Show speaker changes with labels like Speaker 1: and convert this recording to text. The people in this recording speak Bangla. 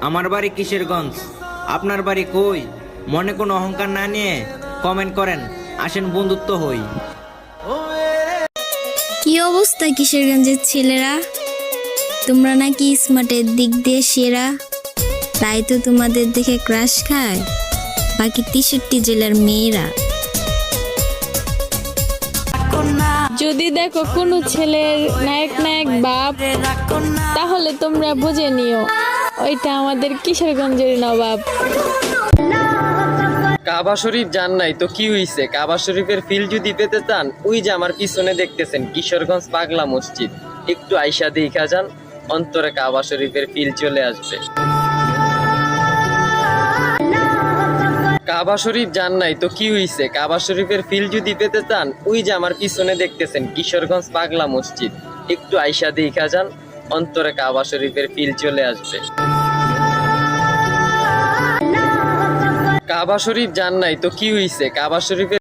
Speaker 1: আমার বাড়ি কিশোরগঞ্জ। আপনার বাড়ি কই? মনে কোনো অহংকার না নিয়ে কমেন্ট করেন। আসেন বন্ধুত্ব হই।
Speaker 2: কি অবস্থা কিশোরগঞ্জের ছেলেরা? তোমরা নাকি স্মার্টের দিক দিয়ে সেরা? তাই তো তোমাদের দেখে ক্রাশ খায়। বাকি তেষট্টি জেলার মেয়েরা।
Speaker 3: যদি দেখো কোনো ছেলের নায়ক নায়ক বাপ তাহলে তোমরা বুঝে নিও। ওইটা আমাদের কিশোরগঞ্জের নবাব।
Speaker 4: কাবা শরীফ যান নাই, তো কি হইছে? কাবা শরীফের ফিল যদি পেতে চান, ওই যে আমার পিছনে দেখতেছেন, কিশোরগঞ্জ পাগলা মসজিদ। একটু আইসা দেখা যান, অন্তরে কাবা শরীফের ফিল চলে আসবে। কাবা শরীফ যান নাই, তো কি হইছে? কাবা শরীফের ফিল যদি পেতে চান, ওই যে আমার পিছনে দেখতেছেন, কিশোরগঞ্জ পাগলা মসজিদ। একটু আইসা দেখা যান অন্তরে কাবা শরীফের ফিল চলে আসবে। কাবা শরীফ যান নাই, তো কি হইছে? কাবা শরীফের